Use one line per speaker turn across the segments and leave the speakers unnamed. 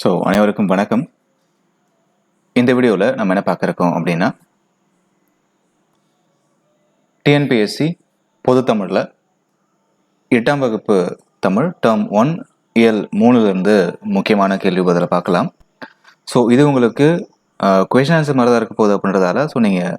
So அனைவருக்கும் வணக்கம். இந்த வீடியோவில் நம்ம என்ன பார்க்குறோம் அப்படின்னா டிஎன்பிஎஸ்சி பொது தமிழில் எட்டாம் வகுப்பு தமிழ் டேர்ம் ஒன் இயல் மூணுலேருந்து முக்கியமான கேள்வி பதில் பார்க்கலாம். ஸோ இது உங்களுக்கு கொஷின் ஆன்சர் மாதிரி தான் இருக்க போகுது அப்படின்றதால ஸோ நீங்கள்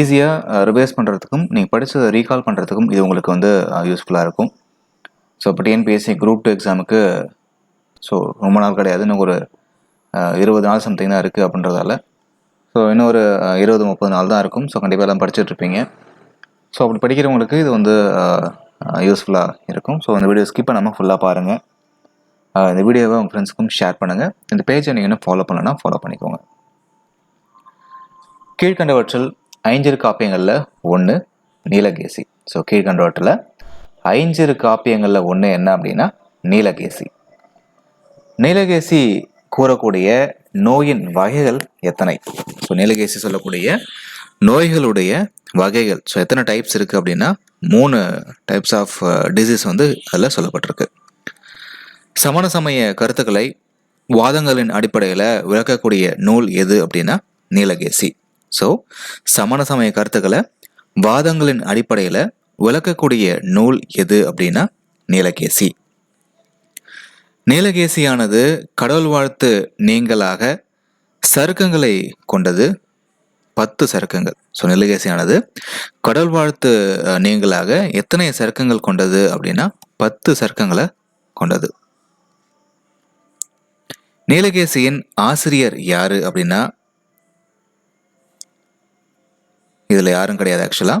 ஈஸியாக ரிவைஸ் பண்ணுறதுக்கும் நீங்கள் படித்ததை ரீகால் பண்ணுறதுக்கும் இது உங்களுக்கு வந்து யூஸ்ஃபுல்லாக இருக்கும். ஸோ இப்போ டிஎன்பிஎஸ்சி குரூப் டூ எக்ஸாமுக்கு ஸோ ரொம்ப நாள் கிடையாது. இன்னும் ஒரு இருபது நாள் சம்திங் தான் இருக்குது அப்படின்றதால. ஸோ இன்னும் ஒரு இருபது முப்பது நாள் தான் இருக்கும். ஸோ கண்டிப்பாக எல்லாம் படிச்சுட்ருப்பீங்க ஸோ அப்படி படிக்கிறவங்களுக்கு இது வந்து யூஸ்ஃபுல்லாக இருக்கும். ஸோ இந்த வீடியோ ஸ்கிப் பண்ணாமல் ஃபுல்லாக பாருங்கள் இந்த வீடியோவை உங்கள் ஃப்ரெண்ட்ஸுக்கும் ஷேர் பண்ணுங்கள் இந்த பேஜை நீங்கள் இன்னும் ஃபாலோ பண்ணலன்னா ஃபாலோ பண்ணிக்கோங்க. கீழ்கண்டவற்றில் ஐஞ்சிறு காப்பியங்களில் ஒன்று நீலகேசி. ஸோ கீழ்கண்டவற்றில் ஐஞ்சிறு காப்பியங்களில் ஒன்று என்ன அப்படின்னா நீலகேசி. நீலகேசி கூறக்கூடிய நோயின் வகைகள் எத்தனை? ஸோ நீலகேசி சொல்லக்கூடிய நோய்களுடைய வகைகள். ஸோ எத்தனை டைப்ஸ் இருக்குது அப்படின்னா மூணு டைப்ஸ் ஆஃப் டிசீஸ் வந்து அதில் சொல்லப்பட்டிருக்கு. சமண சமய கருத்துக்களை வாதங்களின் அடிப்படையில் விளக்கக்கூடிய நூல் எது அப்படின்னா நீலகேசி. ஸோ சமண சமய கருத்துக்களை வாதங்களின் அடிப்படையில் விளக்கக்கூடிய நூல் எது அப்படின்னா நீலகேசி. நீலகேசியானது கடவுள் வாழ்த்து நீங்களாக சருக்கங்களை கொண்டது. பத்து சருக்கங்கள். ஸோ நீலகேசியானது கடவுள் வாழ்த்து நீங்களாக எத்தனை சருக்கங்கள் கொண்டது அப்படின்னா பத்து சருக்கங்களை கொண்டது. நீலகேசியின் ஆசிரியர் யாரு அப்படின்னா இதில் யாரும் கிடையாது ஆக்சுவலாக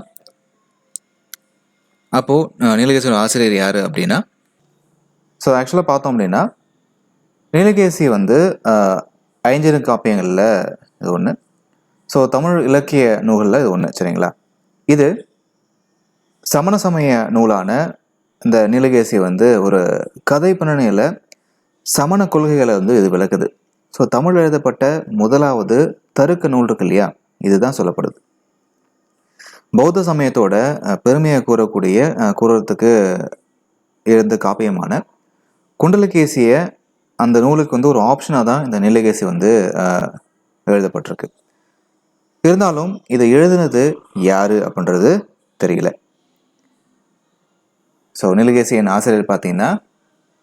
அப்போது அஹ், நீலகேசியோட ஆசிரியர் யாரு அப்படின்னா ஸோ ஆக்சுவலாக பார்த்தோம் அப்படின்னா நீலகேசி வந்து ஐஞ்சிறு காப்பியங்களில் இது ஒன்று ஸோ தமிழ் இலக்கிய நூல்களில் இது ஒன்று சரிங்களா? இது சமண சமய நூலான இந்த நீலகேசி வந்து ஒரு கதை பின்னணியில் சமண கொள்கைகளை வந்து இது விளக்குது. ஸோ தமிழ் எழுதப்பட்ட முதலாவது தருக்க நூல் இருக்கு இல்லையா? இதுதான் சொல்லப்படுது. பௌத்த சமயத்தோட பெருமையை கூறக்கூடிய கூறுறதுக்கு எழுந்த காப்பியமான குண்டலகேசியை அந்த நூலுக்கு வந்து ஒரு ஆப்ஷனாக தான் இந்த நீலகேசி வந்து எழுதப்பட்டிருக்கு. இருந்தாலும் இதை எழுதுனது யாரு அப்படின்றது தெரியல. ஸோ நீலகேசியின் ஆசிரியர் பார்த்தீங்கன்னா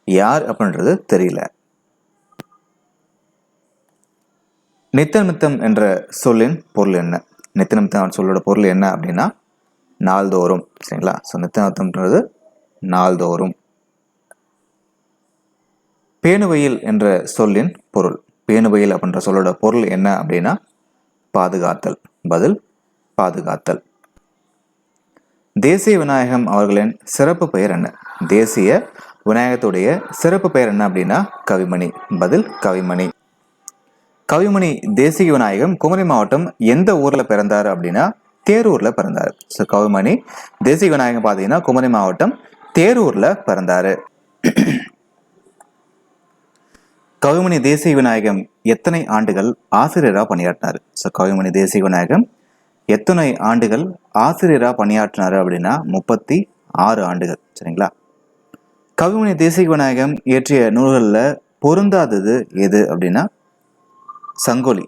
யார் அப்படின்றது தெரியல. நித்தமித்தம் என்ற சொல்லின் பொருள் என்ன? நித்தமித்தம் சொல்லோட பொருள் என்ன அப்படின்னா நாள்தோறும் சரிங்களா? ஸோ நித்தமித்தம்ன்றது நாள்தோறும். பேணுவையில் என்ற சொல்லின் பொருள். பேணுவையில் அப்படின்ற சொல்லோட பொருள் என்ன அப்படின்னா பாதுகாத்தல். பதில் பாதுகாத்தல். தேசிய விநாயகம் அவர்களின் சிறப்பு பெயர் என்ன? தேசிய விநாயகத்துடைய சிறப்பு பெயர் என்ன அப்படின்னா கவிமணி. பதில் கவிமணி. கவிமணி தேசிய விநாயகம் குமரி மாவட்டம் எந்த ஊர்ல பிறந்தார் அப்படின்னா தேரூர்ல பிறந்தார். ஸோ கவிமணி தேசிய விநாயகம் பார்த்தீங்கன்னா குமரி மாவட்டம் தேரூர்ல பிறந்தாரு. கவிமணி தேசிய விநாயகம் எத்தனை ஆண்டுகள் ஆசிரியராக பணியாற்றினார்? ஸோ கவிமணி தேசிய விநாயகம் எத்தனை ஆண்டுகள் ஆசிரியராக பணியாற்றினார் அப்படின்னா முப்பத்தி ஆறு ஆண்டுகள் சரிங்களா? கவிமணி தேசிய விநாயகம் இயற்றிய நூல்களில் பொருந்தாதது எது அப்படின்னா சங்கொலி.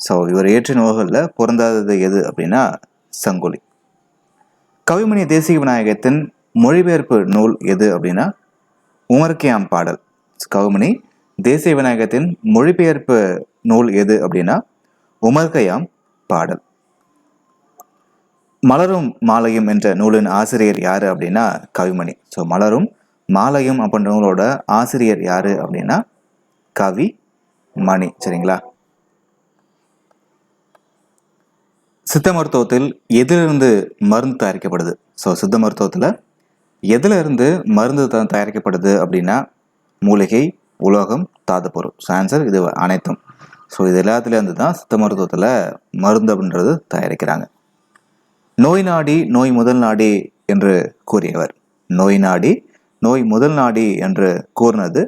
ஸோ இவர் இயற்றிய நூல்களில் பொருந்தாதது எது அப்படின்னா சங்கொலி. கவிமணி தேசிக விநாயகத்தின் மொழிபெயர்ப்பு நூல் எது அப்படின்னா உமர்கியாம் பாடல். கவுமணி தேசிய விநாயகத்தின் மொழிபெயர்ப்பு நூல் எது அப்படின்னா உமர்கயாம் பாடல். மலரும் மாலையும் என்ற நூலின் ஆசிரியர் யாரு அப்படின்னா கவிமணி. ஸோ மலரும் மாலையும் அப்படின்ற நூலோட ஆசிரியர் யாரு அப்படின்னா கவி மணி சரிங்களா? சித்த மருத்துவத்தில் எதிலிருந்து மருந்து தயாரிக்கப்படுது? ஸோ சித்த மருத்துவத்தில் எதிலிருந்து மருந்து த- தயாரிக்கப்படுது அப்படின்னா மூலிகை உலோகம் தாது பொருள் ஸோ ஆன்சர் இது அனைத்தும். ஸோ இது எல்லாத்துலேருந்து தான் சித்த மருத்துவத்தில் மருந்து அப்படின்றது தயாரிக்கிறாங்க. நோய் நாடி நோய் முதல் நாடி என்று கூறியவர். நோய் நாடி நோய் முதல் நாடி என்று கூறினது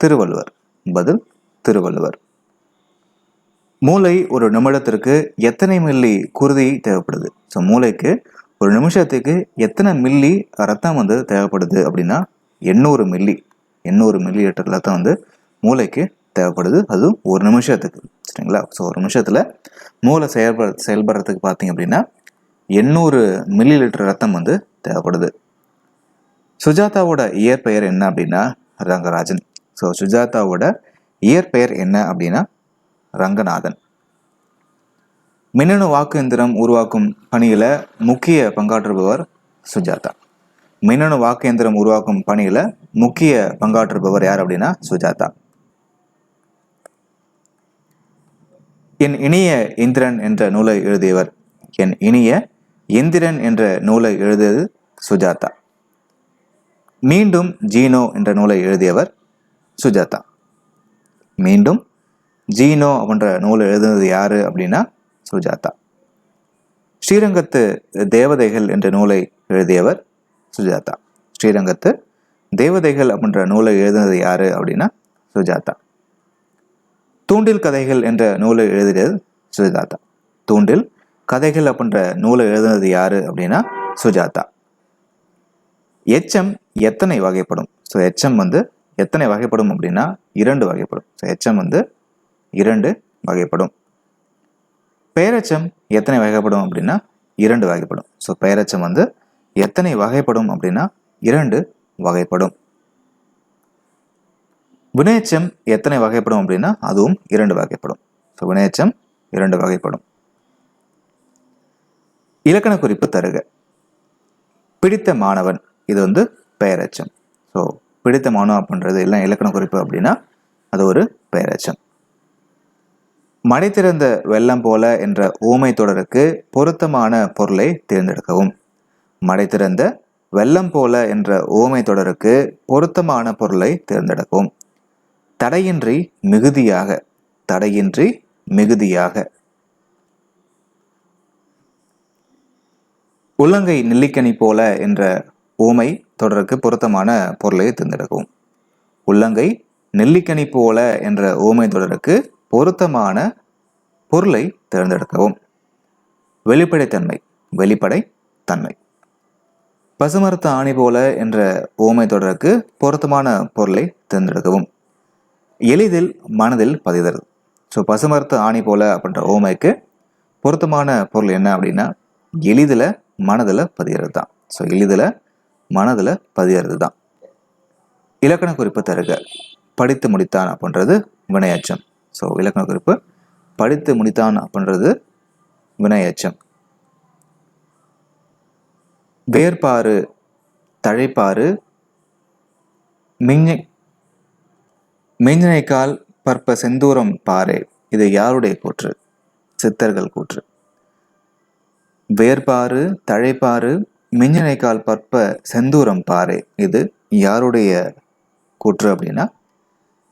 திருவள்ளுவர். பதில் திருவள்ளுவர். மூளை ஒரு நிமிடத்திற்கு எத்தனை மில்லி குருதி தேவைப்படுது? ஸோ மூளைக்கு ஒரு நிமிஷத்துக்கு எத்தனை மில்லி ரத்தம் வந்து தேவைப்படுது அப்படின்னா எண்ணூறு மில்லி. எண்ணூறு மில்லி லிட்டரில் ரத்தம் வந்து மூளைக்கு தேவைப்படுது. அதுவும் ஒரு நிமிஷத்துக்கு. சரிங்களா? ஸோ ஒரு நிமிஷத்தில் மூளை செயல்பட செயல்படுறதுக்கு பார்த்தீங்க அப்படின்னா எண்ணூறு மில்லி லிட்டர் ரத்தம் வந்து தேவைப்படுது. சுஜாதாவோட இயற்பெயர் என்ன அப்படின்னா ரங்கராஜன். ஸோ சுஜாதாவோட இயற்பெயர் என்ன அப்படின்னா ரங்கநாதன். மின்னணு வாக்கு எந்திரம் உருவாக்கும் பணியில் முக்கிய பங்காற்றுபவர் சுஜாதா. மின்னணு வாக்கு எந்திரம் உருவாக்கும் பணியில் முக்கிய பங்காற்றுபவர் யார் அப்படின்னா சுஜாதா. என் இனிய இந்திரன் என்ற நூலை எழுதியவர் என் இனிய இந்திரன் என்ற நூலை எழுதியது சுஜாதா. மீண்டும் ஜீனோ என்ற நூலை எழுதியவர் சுஜாதா. மீண்டும் ஜீனோ அப்படின்ற நூலை எழுதுனது யாரு அப்படின்னா சுஜாதா. ஸ்ரீரங்கத்து தேவதைகள் என்ற நூலை எழுதியவர் சுஜாதா. ஸ்ரீரங்கத்து தேவதைகள் அப்படின்ற நூலை எழுதினது யாரு அப்படின்னா சுஜாதா. தூண்டில் கதைகள் என்ற நூலை எழுதியது சுஜாதா. தூண்டில் கதைகள் அப்படின்ற நூலை எழுதினது யாரு அப்படின்னா சுஜாதா. எச்சம் எத்தனை வகைப்படும்? ஸோ எச்சம் வந்து எத்தனை வகைப்படும் அப்படின்னா இரண்டு வகைப்படும். ஸோ எச்சம் வந்து இரண்டு வகைப்படும். பெயரச்சம் எத்தனை வகைப்படும் அப்படின்னா இரண்டு வகைப்படும். ஸோ பெயரச்சம் வந்து எத்தனை வகைப்படும் அப்படின்னா இரண்டு வகைப்படும். வினையச்சம் எத்தனை வகைப்படும் அப்படின்னா அதுவும் இரண்டு வகைப்படும். ஸோ வினையச்சம் இரண்டு வகைப்படும். இலக்கண குறிப்பு தருக. பிடித்த மாணவன் இது வந்து பெயரச்சம். ஸோ பிடித்த மாணவன் அப்படின்றது எல்லாம் இலக்கண குறிப்பு அப்படின்னா அது ஒரு பெயரச்சம். மடை திறந்த வெள்ளம் போல என்ற ஊமை தொடருக்கு பொருத்தமான பொருளை தேர்ந்தெடுக்கவும். மடை திறந்த வெள்ளம் போல என்ற ஊமை தொடருக்கு பொருத்தமான பொருளை தேர்ந்தெடுக்கும் தடையின்றி மிகுதியாக தடையின்றி மிகுதியாக. உள்ளங்கை நெல்லிக்கனி போல என்ற ஊமை தொடருக்கு பொருத்தமான பொருளை தேர்ந்தெடுக்கும் உள்ளங்கை நெல்லிக்கனி போல என்ற ஊமை தொடருக்கு பொருத்தமான பொருளை தேர்ந்தெடுக்கவும். வெளிப்படைத்தன்மை வெளிப்படை தன்மை பசுமரத்து ஆணி போல என்ற ஓமை தொடருக்கு பொருத்தமான பொருளை தேர்ந்தெடுக்கவும். எளிதில் மனதில் பதிதல். ஸோ பசுமரத்து ஆணி போல அப்படின்ற ஓமைக்கு பொருத்தமான பொருள் என்ன அப்படின்னா எளிதில் மனதில் பதிகிறது தான் ஸோ எளிதில் மனதில் பதிகிறது தான் இலக்கண குறிப்பு தருக. படித்து முடித்தான் அப்படின்றது வினையச்சம். ஸோ இலக்கண குறிப்பு படித்து முடித்தான் அப்படின்றது வினையச்சம். வேர்பாறு தழைப்பாறு மிஞ்சை மிஞ்சினைக்கால் பற்ப செந்தூரம் பாறை. இது யாருடைய கூற்று? சித்தர்கள் கூற்று. வேர்பாறு தழைப்பாறு மிஞ்சினைக்கால் பற்ப செந்தூரம் பாறை. இது யாருடைய கூற்று அப்படின்னா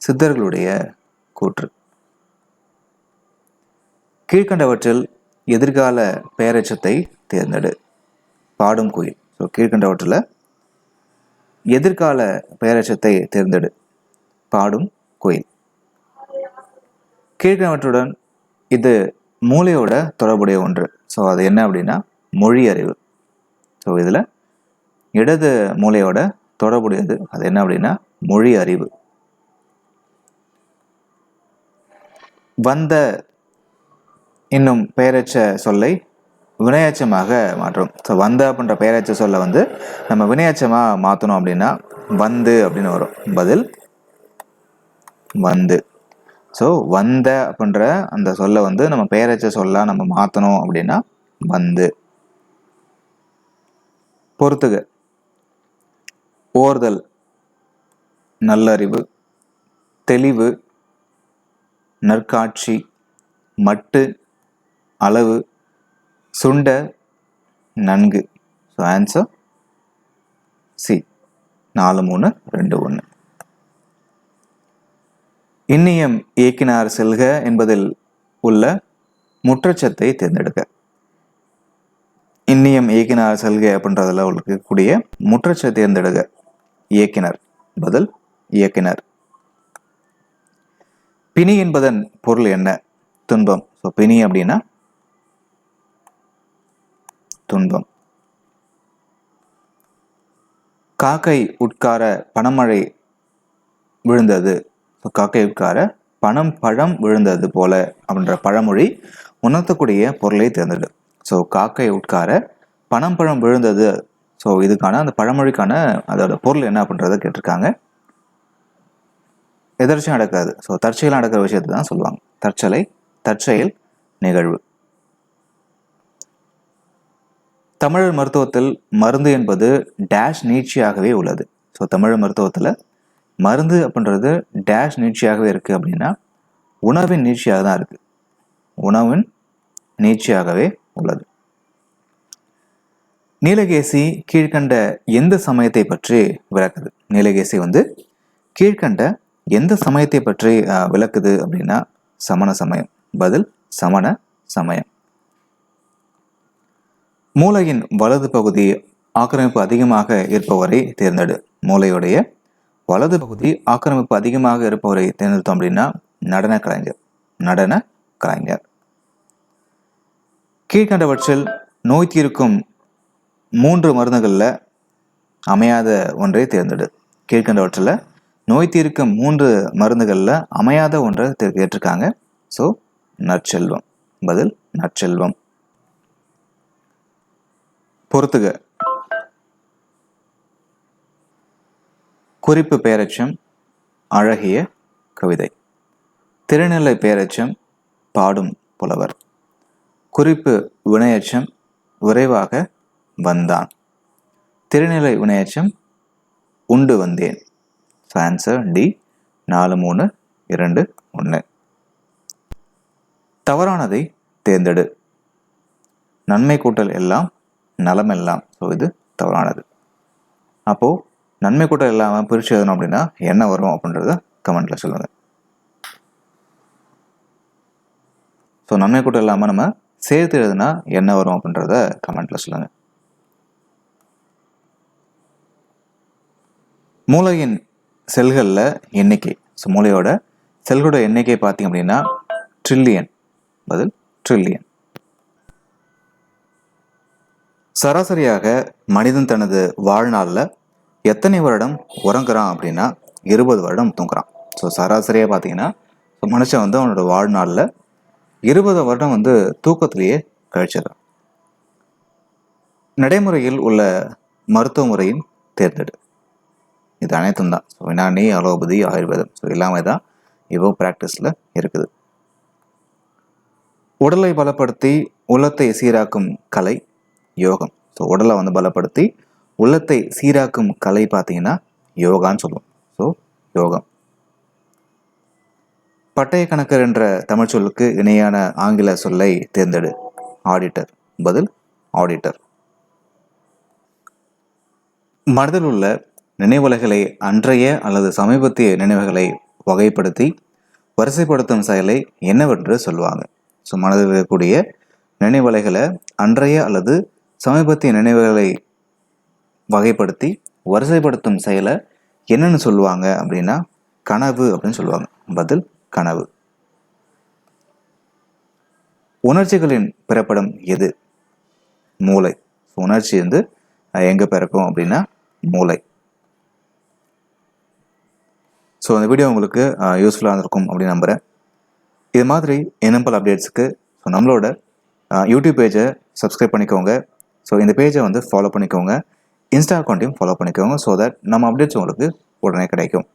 சித்தர்களுடைய கூற்று. கீழ்கண்டவற்றில் எதிர்கால பெயரச்சத்தை தேர்ந்தெடு. பாடும் குயில். ஸோ கீழ்கண்டவற்றில் எதிர்கால பெயரச்சத்தை தேர்ந்தெடு. பாடும் குயில். கீழ்கண்டவற்றுடன் இது மூளையோட தொடர்புடைய ஒன்று. ஸோ அது என்ன அப்படின்னா மொழி அறிவு. ஸோ இதில் இடது மூளையோட தொடர்புடையது. அது என்ன அப்படின்னா மொழி அறிவு. வந்த இன்னும் பெயரச்ச சொல்லை வினையச்சமாக மாற்றும். ஸோ வந்த அப்படின்ற பெயரச்ச சொல்ல வந்து நம்ம வினையச்சமாக மாற்றணும் அப்படின்னா வந்து அப்படின்னு வரும். பதில் வந்து. ஸோ வந்த அப்படின்ற அந்த சொல்லை வந்து நம்ம பெயரச்ச சொல்லா நம்ம மாற்றணும் அப்படின்னா வந்து. பொறுத்துக. ஓர்தல் நல்லறிவு தெளிவு நற்காட்சி மட்டு அளவு சுண்ட நன்கு. ஸோ ஆன்சர் சி நாலு மூணு ரெண்டு ஒன்று இன்னியம் இயக்கினார் செல்க என்பதில் உள்ள முற்றச்சத்தை தேர்ந்தெடுக்க. இன்னியம் இயக்கினார் செல்க அப்படின்றதுல இருக்கக்கூடிய முற்றச்சை தேர்ந்தெடுக்க. இயக்கினர் பதில் இயக்கினர். பிணி என்பதன் பொருள் என்ன? துன்பம். ஸோ பிணி அப்படின்னா துன்பம். காக்கை உட்கார பணமழை விழுந்தது. ஸோ காக்கை உட்கார பணம் பழம் விழுந்தது போல அப்படின்ற பழமொழி உணர்த்தக்கூடிய பொருளை தேர்ந்தெடு. ஸோ காக்கை உட்கார பணம் பழம் விழுந்தது. ஸோ இதுக்கான அந்த பழமொழிக்கான அதோட பொருள் என்ன அப்படின்றத கேட்டிருக்காங்க. எதிர்ச்சியாக நடக்காது. ஸோ தற்செயலாக நடக்கிற விஷயத்தை தான் சொல்லுவாங்க. தற்செயலை தற்செயல் நிகழ்வு. தமிழர் மருத்துவத்தில் மருந்து என்பது டேஷ் நீட்சியாகவே உள்ளது. ஸோ தமிழ் மருத்துவத்தில் மருந்து அப்படின்றது டேஷ் நீட்சியாகவே இருக்குது அப்படின்னா உணவின் நீட்சியாக தான் இருக்குது உணவின் நீட்சியாகவே உள்ளது. நீலகேசி கீழ்கண்ட எந்த சமயத்தை பற்றி விளக்குது? நீலகேசி வந்து கீழ்கண்ட எந்த சமயத்தை பற்றி விளக்குது அப்படின்னா சமண சமயம். பதில் சமண சமயம். மூளையின் வலது பகுதி ஆக்கிரமிப்பு அதிகமாக இருப்பவரை தேர்ந்தெடு. மூளையுடைய வலது பகுதி ஆக்கிரமிப்பு அதிகமாக இருப்பவரை தேர்ந்தெடுத்தோம் அப்படின்னா நடன கலைஞர் நடன கலைஞர். கீழ்கண்டவற்றில் நோய் தீர்க்கும் மூன்று மருந்துகளில் அமையாத ஒன்றை தேர்ந்தெடு. கீழ்கண்டவற்றில் நோய் தீர்க்கும் மூன்று மருந்துகளில் அமையாத ஒன்றை தே- கேட்டிருக்காங்க ஸோ நற்செல்வம். பதில் நற்செல்வம். பொறுத்துக. குறிப்பு பெயரச்சம் அழகிய கவிதை. திருநிலை பெயரச்சம் பாடும் புலவர். குறிப்பு வினையச்சம் விரைவாக வந்தான். திருநிலை வினையச்சம் உண்டு வந்தேன். ஃபேன்சர் ஆன்சர் டி நாலு மூணு இரண்டு ஒன்று தவறானதை தேர்ந்தெடு. நன்மை கூட்டல் எல்லாம் நலமெல்லாம். ஸோ இது தவறானது. அப்போது நன்மை கூட்டம் இல்லாமல் பிரித்து எழுதணும் அப்படின்னா என்ன வரும் அப்படின்றத கமெண்ட்டில் சொல்லுங்கள் ஸோ நன்மை கூட்டம் இல்லாமல் நம்ம சேர்த்து எழுதுனா என்ன வரும் அப்படின்றத கமெண்ட்டில் சொல்லுங்கள் மூளையின் செல்களில் எண்ணிக்கை. ஸோ மூளையோட செல்களோட எண்ணிக்கை பார்த்தீங்க அப்படின்னா ட்ரில்லியன் பதில் ட்ரில்லியன் சராசரியாக மனிதன் தனது வாழ்நாளில் எத்தனை வருடம் உறங்குறான் அப்படின்னா இருபது வருடம் தூங்குறான். ஸோ சராசரியாக பார்த்தீங்கன்னா மனுஷன் வந்து அவனோட வாழ்நாளில் இருபது வருடம் வந்து தூக்கத்திலேயே கழிச்சிடறான். நடைமுறையில் உள்ள மருத்துவ முறையின் தேர்ந்தெடு. இது அனைத்தும் தான். ஸோ வினானி அலோபதி ஆயுர்வேதம். ஸோ எல்லாமே தான் இவ்வளோ ப்ராக்டிஸில் இருக்குது. உடலை பலப்படுத்தி உள்ளத்தை சீராக்கும் கலை யோகம். ஸோ உடலை வந்து பலப்படுத்தி உள்ளத்தை சீராக்கும் கலை பார்த்தீங்கன்னா யோகான்னு சொல்லுவோம். ஸோ யோகம். பட்டய கணக்கர் என்ற தமிழ் சொல்லுக்கு இணையான ஆங்கில சொல்லை தேர்ந்தெடு. ஆடிட்டர் பதில் ஆடிட்டர் மனதில் உள்ள நினைவலைகளை அன்றைய அல்லது சமீபத்திய நினைவுகளை வகைப்படுத்தி வரிசைப்படுத்தும் செயலை என்னவென்று சொல்லுவாங்க ஸோ மனதில் இருக்கக்கூடிய நினைவலைகளை அன்றைய அல்லது சமீபத்திய நினைவுகளை வகைப்படுத்தி வரிசைப்படுத்தும் செயலை என்னன்னு சொல்லுவாங்க அப்படின்னா கனவு அப்படின்னு சொல்லுவாங்க. பதில் கனவு. உணர்ச்சிகளின் பிறப்படம் எது? மூளை. உணர்ச்சி வந்து எங்கே எங்க பிறக்கும் அப்படின்னா மூளை. ஸோ அந்த வீடியோ உங்களுக்கு யூஸ்ஃபுல்லாக இருந்திருக்கும் அப்படின்னு நம்புகிறேன் இது மாதிரி இன்னும் பல அப்டேட்ஸுக்கு ஸோ நம்மளோட யூடியூப் பேஜை சப்ஸ்கிரைப் பண்ணிக்கோங்க. ஸோ இந்த பேஜை வந்து ஃபாலோ பண்ணிக்கோங்க. இன்ஸ்டா அக்கௌண்ட்டையும் ஃபாலோ பண்ணிக்கோங்க ஸோ தட் நம்ம அப்டேட்ஸ் உங்களுக்கு உடனே கிடைக்கும்.